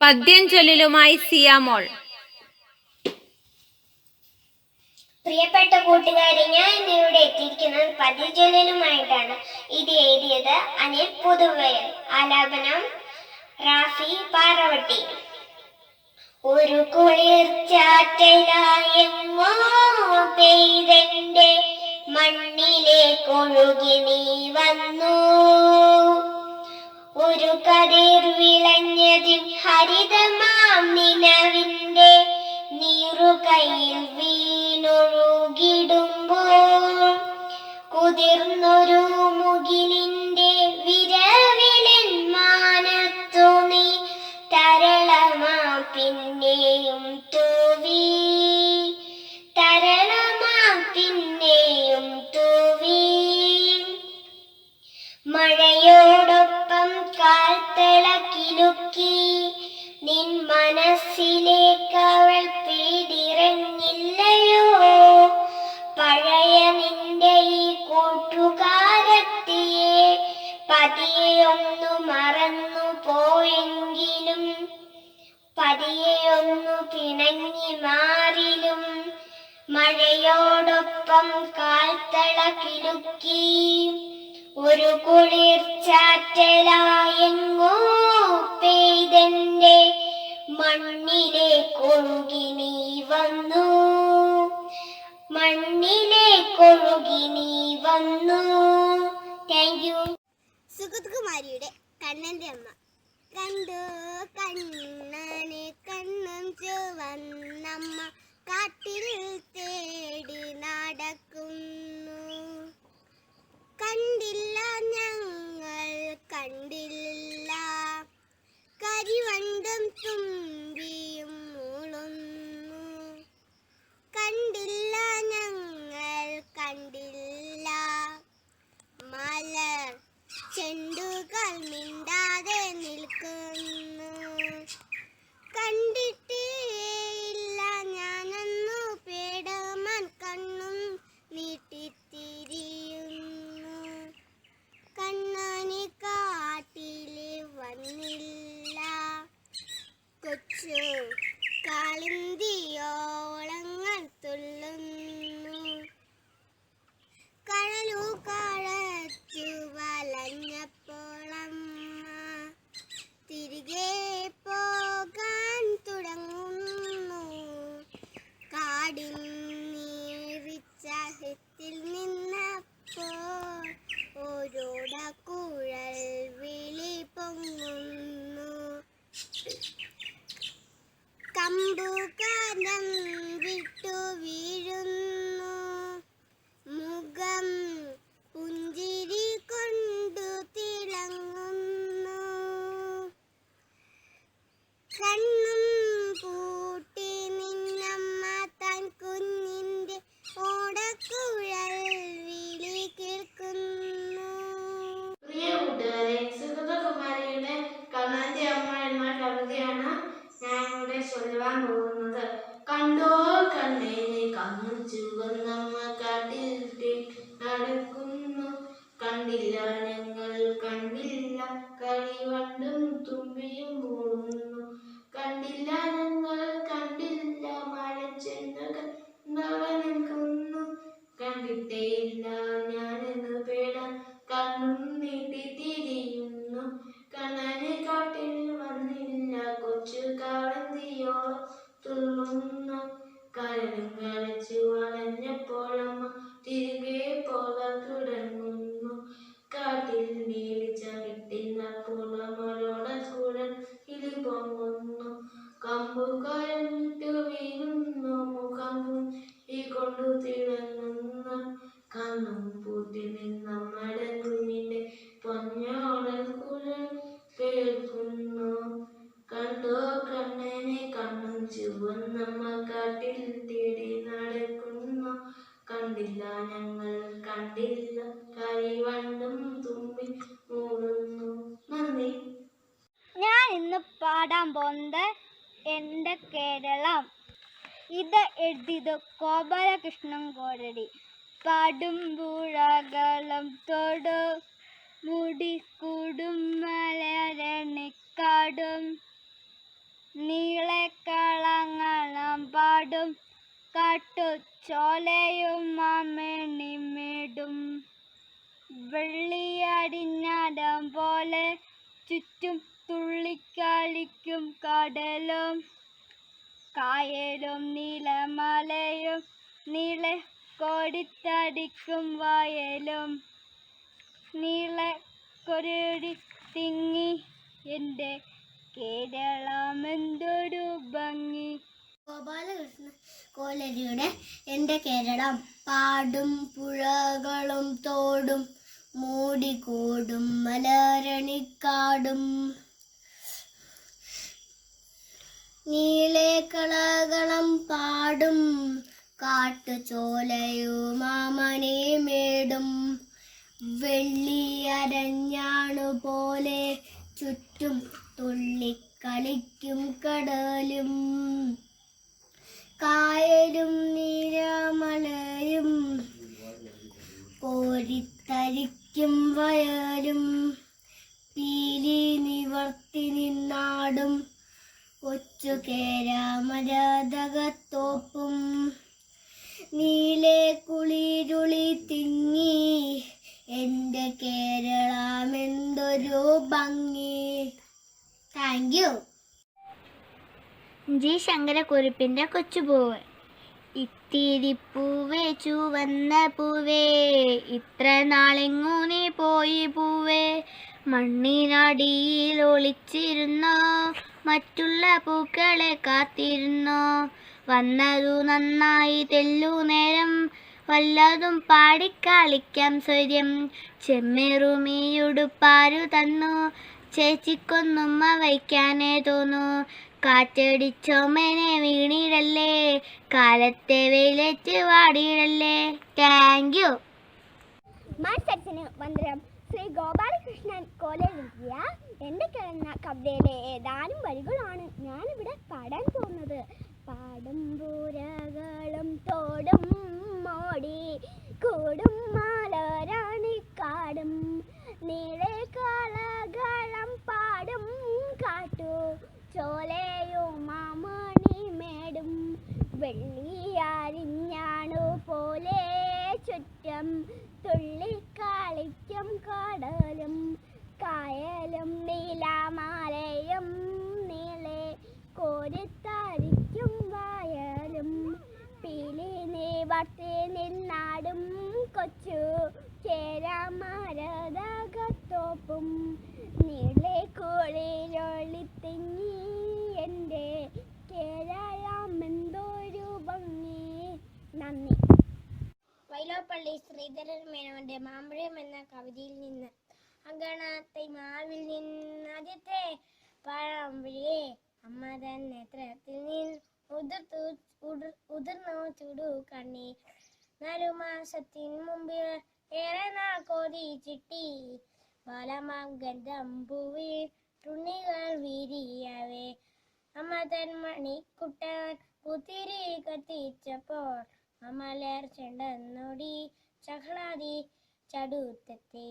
പദ്യം ചൊല്ലിലുമായി സിയാമോൾ പ്രിയപ്പെട്ട കൂട്ടുകാരെ ഞാൻ ഇന്നിവിടെ എത്തിയിരിക്കുന്നത് പതിജൊല്ലുമായിട്ടാണ് ഇത് എഴുതിയത് അനിൽ പുതുവയൽ ആലാപനം റാഫി പാറവട്ടി. ഒരു കുളിർച്ചാറ്റലായെങ്ങോ പെയ്തെന്റെ നീ വന്നു. ഒരു കതിർ വിളഞ്ഞതിൽ ഹരിതമാം നിലവിന്റെ നീറുകയിൽ വീണൊഴുകിടുമ്പോൾ കാൽത്തളക്കിലുക്കി ഒരു കുളിർ പെയ്തന്റെ മണ്ണിലെ മണ്ണിലേക്കൊഴുകി നീ വന്നു. മണ്ണിലേക്കൊഴുകി നീ വന്നു. താങ്ക് യു സുഗതകുമാരിയുടെ കണ്ണന്റെ അമ്മ. കണ്ടു കണ്ണനെ കണ്ണും ചുവന്നമ്മ കാട്ടിൽ തേടി കണ്ണും പൂട്ടി നിന്നമ്മയുടെ കുഞ്ഞിന്റെ പൊന്നോടൽ കുഴൽ കേൾക്കുന്നു. കണ്ടോ കണ്ണനെ കണ്ണും ചുവന്നമ്മ കാട്ടിൽ തേടി നടക്കുന്നു. കണ്ടില്ല ഞങ്ങൾ കണ്ടില്ല കരിവണ്ടും തുമ്പി മൂടുന്നു. നന്ദി. ഞാൻ ഇന്ന് പാടാൻ പോകുന്നത് എന്റെ കേരളം. ഇത് എഴുതിയത് കോപാലകൃഷ്ണൻ കോരടി. പാടുമ്പുഴകളം തൊടു മുടിക്കൂടും മലരണിക്കാടും നീളക്കളങ്ങളം പാടും കാട്ടു ചോലയും മാമണിമേടും വെള്ളിയടിഞ്ഞാടം പോലെ ചുറ്റും തുള്ളിക്കളിക്കും കടലും. കായലും നീലമലയും നീളെ കോടിത്തടിക്കും വയലും. നീളെ കൊരടി തിങ്ങി എന്റെ കേരളമെന്തൊരു ഭംഗി. ഗോപാലകൃഷ്ണൻ കോലരിയുടെ എന്റെ കേരളം. പാടും പുഴകളും തോടും മൂടിക്കൂടും മലരണിക്കാടും. നീളേ കളകളം പാടും കാട്ടുചോലയുമാമണി മേടും. വെള്ളിയരഞ്ഞാണു പോലെ ചുറ്റും തുള്ളിക്കളിക്കും കടലും. കായലും നീരാമലയും കോരിത്തരിക്കും വയലും. പീലി നിവർത്തി നിന്നാടും. കൊച്ചു കേരാമരാതകത്തോപ്പും നീലെ കുളിരുളി തിങ്ങി. എന്റെ കേരളം എന്തൊരു ഭംഗി. താങ്ക് യു ജി ശങ്കരക്കുറിപ്പിന്റെ കൊച്ചുപൂവ്. ഇത്തിരി പൂവേ ചുവന്ന പൂവേ. ഇത്ര നാളെങ്ങൂ നീ പോയി പൂവേ. മണ്ണിനടിയിൽ ഒളിച്ചിരുന്നോ? മറ്റുള്ള പൂക്കളെ കാത്തിരുന്നോ? വന്നതു നന്നായി തെല്ലു നേരം വല്ലതും പാടിക്കളിക്കാം സ്വര്യം. ചെമ്മിറുമിയുടുപ്പാരു തന്നു ചേച്ചിക്കൊന്നും വയ്ക്കാനേ തോന്നു. കാറ്റടിച്ചോമനെ വീണിടല്ലേ കാലത്തെ വെയിലേറ്റ് വാടിയിടല്ലേ താങ്ക് യു വന്ദനം ശ്രീ ഗോപാലകൃഷ്ണൻ കോലെഴുതിയ എന്റെ കിടന്ന കവിതയിലെ ഏതാനും വരികളാണ് ഞാനിവിടെ പാടാൻ പോകുന്നത്. പാടും പൂരകളും തോടും മോടി കൂടും മാലരാണിക്കാടും നീളെ കാളകളം പാടും കാട്ടു ചോലയും മാമ്പഴം എന്ന കവിതയിൽ നിന്ന്. അങ്കണത്തെ മാവിൽ നിന്ന് ആദ്യത്തെ പഴംപിഴിയെ അമ്മ തന്നെ നേത്രത്തിൽ നിന്ന് ഉതിർത്തു ഉതിർ- ഉതിർന്നു ചുടു കണ്ണി. നാലു മാസത്തിന് മുമ്പിൽ ഏറെ നാൾ ചിട്ടി. ബാലമാം ഗന്ധം പൂവിൽ തുണികൾ വിരിയവേ. അമ്മ തൻ മണിക്കുട്ടൻ കുത്തിരി കത്തിച്ചപ്പോൾ അമലർ ചെണ്ടെന്നൊടി ചഹളാതി ചടുത്തെത്തി.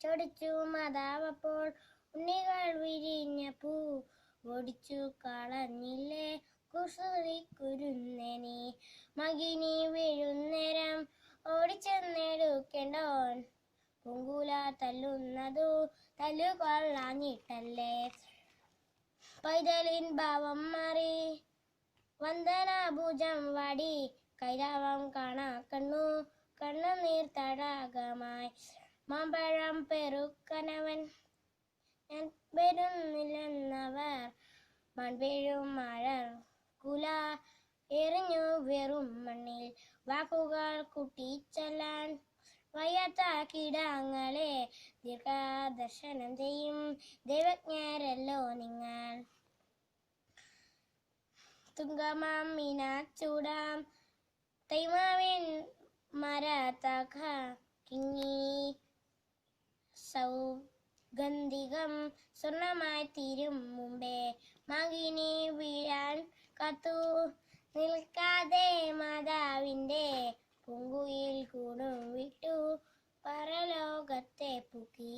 ചൊടിച്ചു മാതാവപ്പോൾ ഉണ്ണികൾ വിരിഞ്ഞ പൂ ഒടിച്ചു കളഞ്ഞില്ലേ കുസൃതി കുരുന്നനെ മകിനി വീഴുന്നേരം ഓടിച്ചെന്നെടുക്കേണ്ടോൻ. പൂങ്കുല തല്ലുന്നതു തല്ലുകൊള്ളാഞ്ഞിട്ടല്ലേ. പൈതലിൻ ഭാവം മാറി വന്ദനാഭുജം വാടി കൈരാവം കാണാ കണ്ണു. കണ്ണുനീർ തടാകമായി. മാമ്പഴം പെറുക്കനവൻ വരുന്നില്ലെന്നവർ. മൺവീഴും മഴർ കുല എറിഞ്ഞു വെറും മണ്ണിൽ. വാക്കുകൾ കുട്ടിച്ചെല്ലാൻ വയ്യാത്ത കിടങ്ങളെ ദീർഘദർശനം ചെയ്യും. ദൈവജ്ഞരല്ലോ നിങ്ങൾ. തുങ്കമാം മീനാച്ചൂടാം തൈമാവിൻ മരതക സൗഗന്ധികം സ്വർണമായി തീരും മുമ്പേ മകിനി വീഴാൻ കത്തു നിൽക്കാതെ മാതാവിന്റെ പൂങ്കുയിൽ കൂടും വിട്ടു പരലോകത്തെ പൂക്കി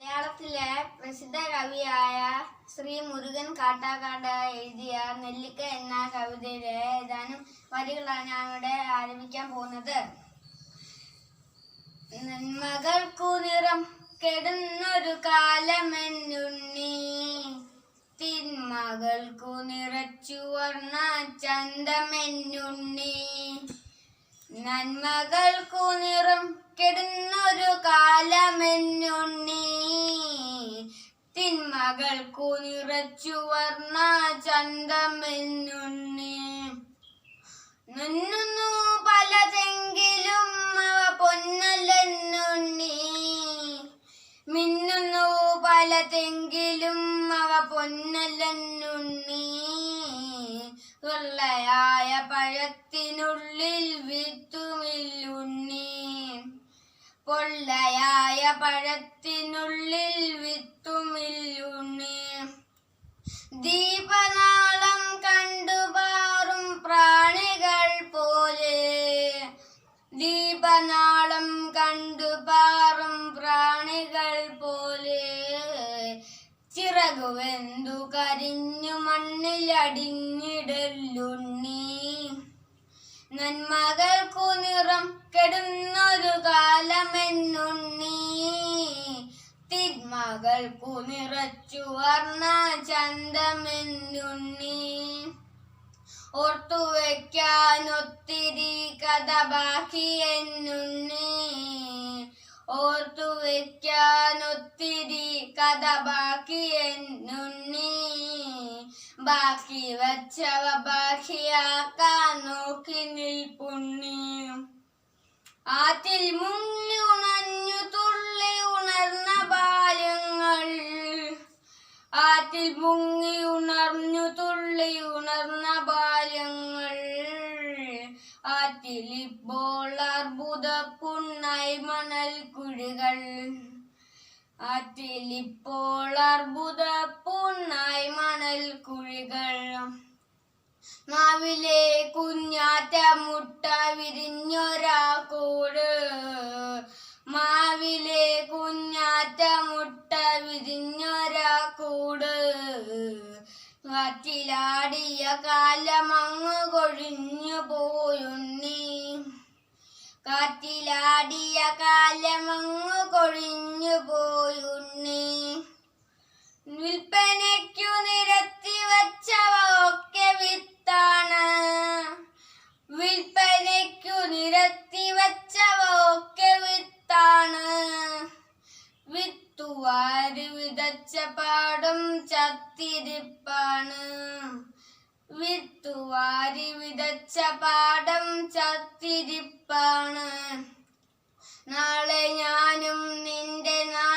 മലയാളത്തിലെ പ്രസിദ്ധ കവിയായ ശ്രീ മുരുകൻ കാട്ടാക്കാട് എഴുതിയ നെല്ലിക്ക എന്ന കവിതയിലെ ഏതാനും വരികളാണ് ഞാൻ ആരംഭിക്കാൻ പോകുന്നത്. നന്മകൾക്കു നിറം കെടുന്നൊരു കാലമെന്നുണ്ണി തിന്മകൾക്കു നിറച്ചു വർണ ചന്തമെന്നുണ്ണി നന്മകൾക്കു നിറം കെടുന്നൊരു കാലമെന്നുണ്ണി. തിന്മകൾക്കു നിറച്ചു വർണ ചന്തമെന്നുണ്ണി. നിന്നുന്നു പലതെങ്കിലും അവ പൊന്നല്ലെന്നുണ്ണി. മിന്നുന്നു പലതെങ്കിലും അവ പൊന്നല്ലെന്നുണ്ണി. വെള്ളയായ പൊള്ളയായ പഴത്തിനുള്ളിൽ വിത്തുമില്ലുണ്ണി. ദീപനാളം കണ്ടുപാറും പ്രാണികൾ പോലെ. ദീപനാളം കണ്ടുപാറും പ്രാണികൾ പോലെ. ചിറകുവെന്തു കരിഞ്ഞു മണ്ണിലടിഞ്ഞിടലുണ്ണി. നന്മകൾക്കു നിറം കെടുന്നൊരു കാലമെന്നുണ്ണി. തിന്മകൾക്കു നിറച്ചു വർണ ചന്തമെന്നുണ്ണി. ഓർത്തു വയ്ക്കാനൊത്തിരി കഥ ബാക്കി എന്നുണ്ണി. ഓർത്തു വയ്ക്കാനൊത്തിരി കഥ ബാക്കി എന്നുണ്ണി ബാക്കി വച്ചവ ബാക്കിയാക്കാൻ നോക്കി നിൽപ്പുണ്ണി. ആറ്റിൽ മുങ്ങി ഉണഞ്ഞു തുള്ളി ആറ്റിലിപ്പോൾ അർബുദ മണൽ കുഴികൾ. മാവിലെ കുഞ്ഞാറ്റ മുട്ട വിരിഞ്ഞൊരാ കൂട് മാവിലെ കുഞ്ഞാറ്റ മുട്ട വിരിഞ്ഞൊരാ കൂട് കാറ്റിലാടിയ കാലമങ്ങ് കൊഴിഞ്ഞു പോയുണ്ണി. കാറ്റിലാടിയ കാലമങ്ങ് വിൽപ്പനയ്ക്കു നിരത്തി വച്ചവ ഒക്കെ വിത്താണ്. വിൽപ്പനയ്ക്കു നിരത്തി വച്ചവ ഒക്കെ വിത്താണ്. വിത്തുവാര് വിതച്ച പാടും ചത്തിരിപ്പാണ്. വിത്തുവാരി വിതച്ച പാടം ചത്തിരിപ്പാണ്. നാളെ ഞാനും നിന്റെ നാടും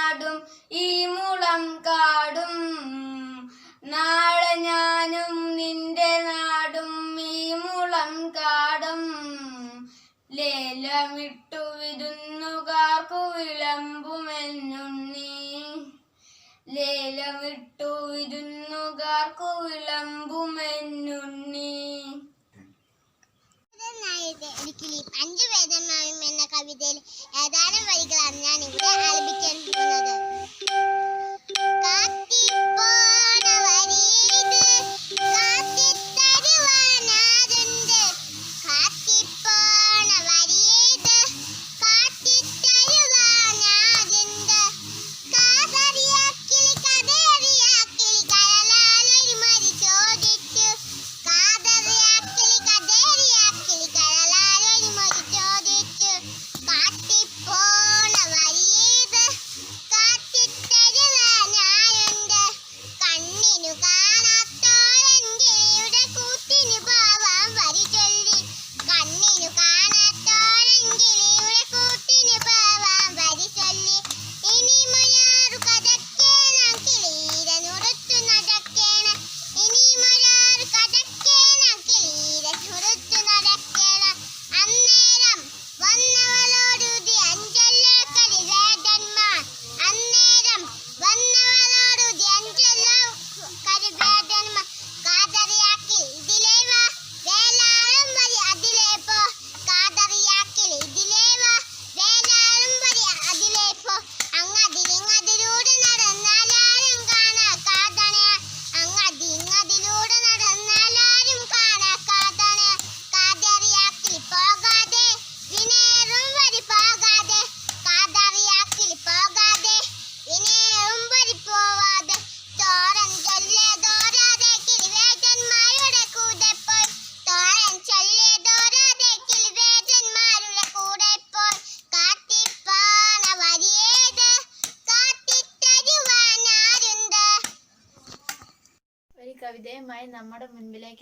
ഏതാനും വരികളാണ് ഞാൻ ഇവിടെ ആലപിക്കാൻ പോകുന്നത്.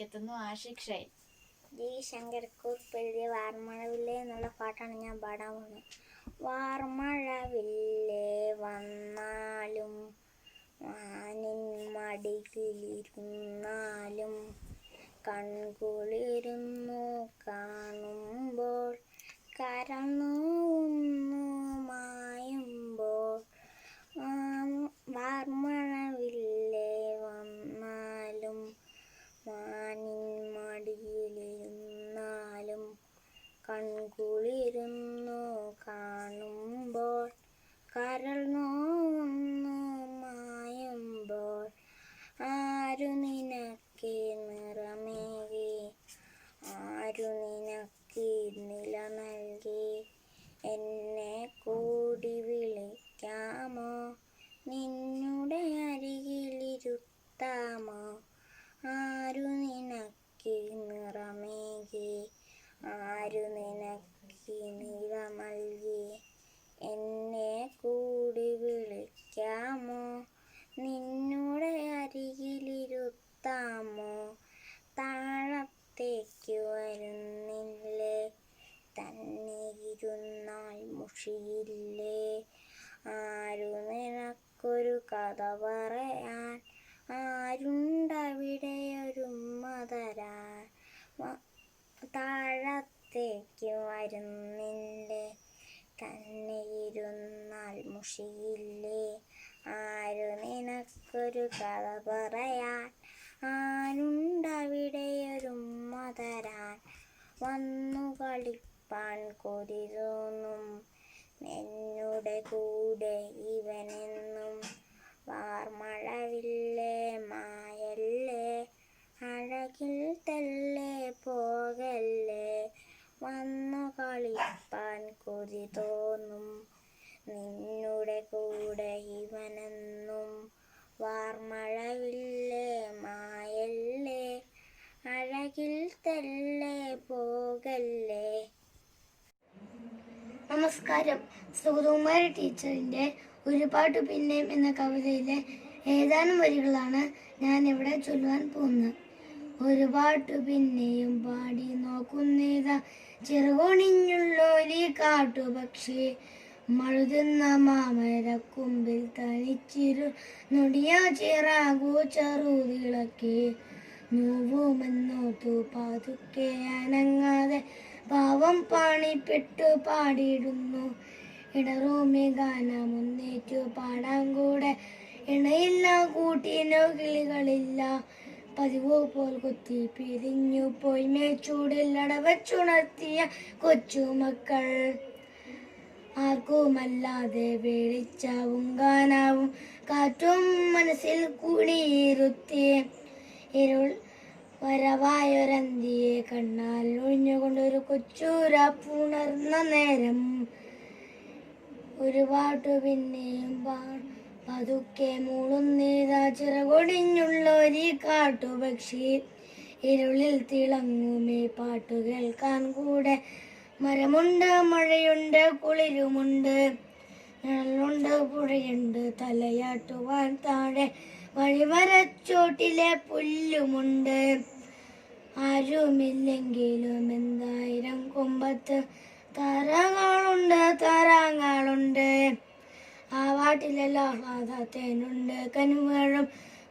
എത്തുന്നു ആഷിഖ് ഷൈൻ ജി ശങ്കരക്കുറിപ്പ് എഴുതിയ വാർമഴവില്ലേ എന്നുള്ള പാട്ടാണ് ഞാൻ പാടാൻ പോകുന്നത്. വാർമഴവില്ലേ വന്നാലും മാനിൻ മടിയിലിരുന്നാലും കൺകുളിരുന്നു കാണുമ്പോൾ കരന്നു മായുമ്പോൾ വാർമഴവില്ലേ വന്നാലും മാനിൻ മടിയിലിരുന്നാലും കൺകുളിരുന്നു കാണുമ്പോൾ കരൾ നോവുന്നു മായുമ്പോൾ ആരു നിനക്ക് നിറമേകി? ആരു നിനക്ക് നില നൽകി? എന്നെ കൂടി വിളിക്കാമോ? നിന്നുടെ അരികിലിരുത്താമോ ആരു നിനക്ക് നിറമേകി ആരു നിനക്ക് നില നൽകി എന്നെ കൂടി വിളിക്കാമോ? നിന്നുടെ അരികിലിരുത്താമോ? താഴത്തേക്ക് വരുന്നില്ലേ? തന്നെ ഇരുന്നാൽ മുഷിയില്ലേ? ആരു നിനക്കൊരു കഥ പറയാൻ? ആരുണ്ടവിടെ ഒരു മതരാ? താഴത്തേക്ക് വരുന്നില്ലേ? തന്നെ ഇരുന്നാൽ മുഷിയില്ലേ? ആരു നിനക്കൊരു കഥ പറയാൻ? ആനുണ്ടവിടെയൊരുമ്മ തരാൻ വന്നു കളിപ്പാൻ കൊതി തോന്നും. എന്നുടെ കൂടെ ഇവനെന്നും. വാർമഴവില്ലേ മായല്ലേ? അഴകിൽ തല്ലേ പോകല്ലേ? വന്നു കളിപ്പാൻ കൊതി തോന്നും നിന്നുടെ കൂടെ ഇവനെന്നും വാർമഴവില്ലേ മായല്ലേ? അഴകിൽ തല്ലേ പോകല്ലേ? നമസ്കാരം. സുഗതകുമാരി ടീച്ചറിന്റെ ഒരു പാട്ട് പിന്നെയും എന്ന കവിതയിലെ ഏതാനും വരികളാണ് ഞാൻ ഇവിടെ ചൊല്ലുവാൻ പോകുന്നത്. ഒരു പാട്ട് പിന്നെയും പാടി നോക്കുന്നേതാ. ചെറുകൊണിഞ്ഞുള്ളോലി കാട്ടുപക്ഷി മഴുതുന്ന മാമരക്കുമ്പിൽ തനിച്ചിരു നൊടിയ ചിറാകു ചെറുതിളക്കി. നോവുമെന്നോത്തു പാതുക്കെ അനങ്ങാതെ പാവം പാണിപ്പെട്ടു പാടിയിടുന്നു. ഇടറൂമി ഗാനം ഒന്നേറ്റു പാടാൻ കൂടെ ഇണയില്ല കൂട്ടിനോ കിളികളില്ല. പതിവ് പോൽ കുത്തി പിരിഞ്ഞു പോയി മേച്ചൂടിൽ അടവച്ചുണർത്തിയ കൊച്ചുമക്കൾ. ആർക്കുമല്ലാതെ വേടിച്ചാവും ഗാനാവും കാറ്റും മനസ്സിൽ കുടിയിരുത്തി ഇരുൾ വരവായൊരന്തിയെ കണ്ണാൽ ഒഴിഞ്ഞുകൊണ്ടൊരു കൊച്ചൂര പുണർന്ന നേരം. ഒരുപാട് പിന്നെയും പാ- പതുക്കെ മൂളുന്നേതാ ചിറകൊടിഞ്ഞുള്ള ഒരു കാട്ടുപക്ഷി. ഇരുളിൽ തിളങ്ങുമേ പാട്ടു കേൾക്കാൻ കൂടെ. മരമുണ്ട് മഴയുണ്ട് കുളിരുമുണ്ട്. നിഴലുണ്ട് പുഴയുണ്ട് തലയാട്ടുവാൻ താഴെ. വഴിമരച്ചോട്ടിലെ പുല്ലുമുണ്ട്. ആരുമില്ലെങ്കിലും എന്തായിരം കൊമ്പത്ത്. താരങ്ങളുണ്ട് താരാങ്ങളുണ്ട്. ആ വാട്ടിലെല്ലാം ആഹ്ലാദത്തേനുണ്ട് കനുവേഴും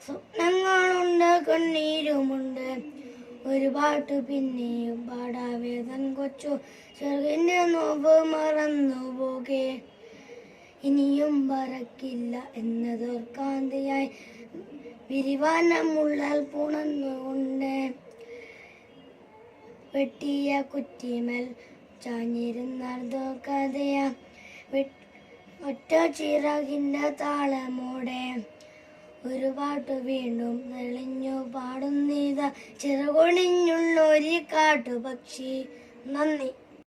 സ്വപ്നങ്ങളുണ്ട് കണ്ണീരുമുണ്ട്. ഒരു പാട്ട് പിന്നെയും പാടാവേദൻ കൊച്ചു ചെറുകിന്റെ നോവ് മറന്നു പോകെ ഇനിയും പറക്കില്ല എന്നതോർക്കാന്തിയായി വിരിവാനമുള്ളാൽ പുണന്നുകൊണ്ട്. വെട്ടിയ കുറ്റിമൽ ചാഞ്ഞിരുന്നതോ കഥയ ഒറ്റ ചിറകിന്റെ താളമോടെ ഒരു പാട്ട് വീണ്ടും തെളിഞ്ഞു പാടുന്നീത ചിറകൊണിഞ്ഞുള്ള ഒരു കാട്ടുപക്ഷി. നന്ദി.